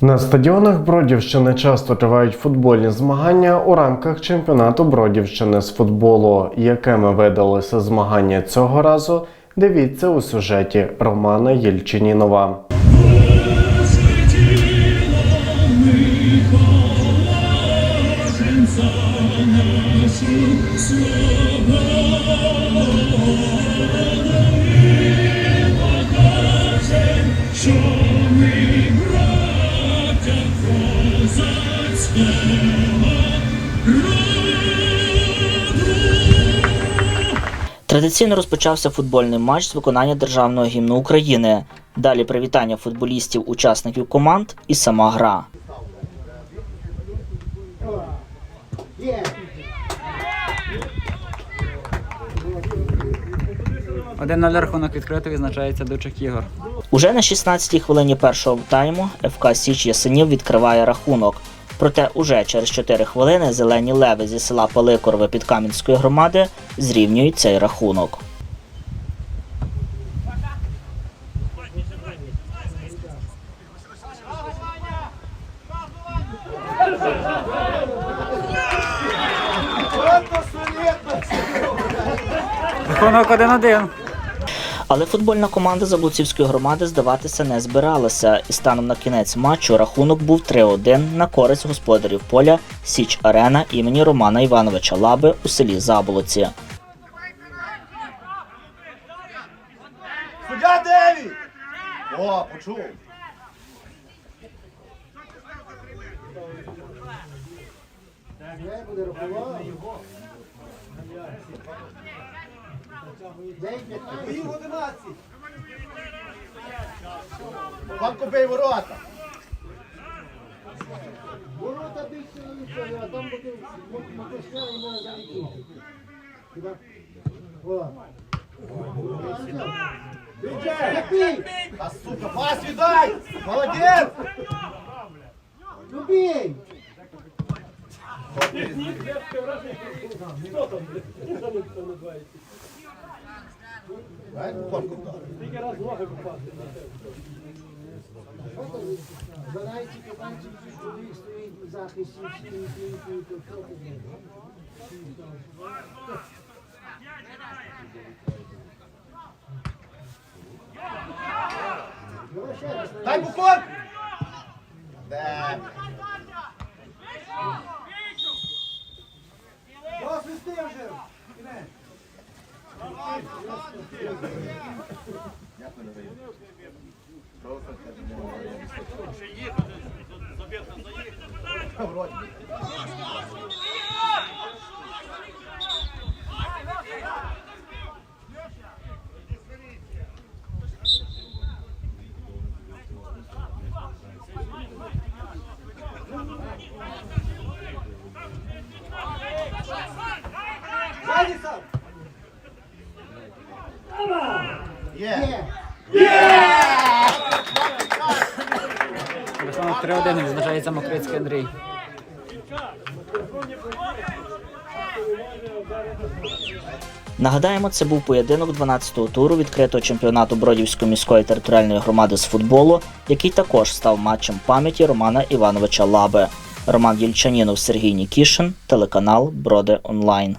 На стадіонах Бродівщини часто тривають футбольні змагання у рамках чемпіонату Бродівщини з футболу. Якими видалися змагання цього разу? Дивіться у сюжеті Романа Єльчинінова. Традиційно розпочався футбольний матч з виконання державного гімну України. Далі привітання футболістів, учасників команд і сама гра. Один на рахунок відкрито відзначається Дучик Ігор. Уже на 16-й хвилині першого тайму ФК Січ Ясенів відкриває рахунок. Проте уже через 4 хвилини зелені леви зі села Паликорове під Кам'янської громади зрівнюють цей рахунок. Рахунок 1-1. Але футбольна команда Заблуцівської громади здаватися не збиралася, і станом на кінець матчу рахунок був 3-1 на користь господарів поля Січ Арена імені Романа Івановича Лаби у селі Заблоці. Суддя Деві! О, почув. Їх одинадцять. Бей ворота. Ворота більше не нічого, а там буде мотошня і. Туди. О. Який? Та сука, пас віддай! Молодець! Ну бій! Дай, Панко вдарив. Банайчики, Right? Vanuitje, vanuitje, toeristen, zagisten, tot geld Vai pro corpo! Є! Рахунок 3-1 відзначається Мокрицький Андрій. Нагадаємо, це був поєдинок 12-го туру відкритого чемпіонату Бродівської міської територіальної громади з футболу, який також став матчем пам'яті Романа Івановича Лаби. Роман Єльчанінов, Сергій Нікішин, телеканал Броди Онлайн.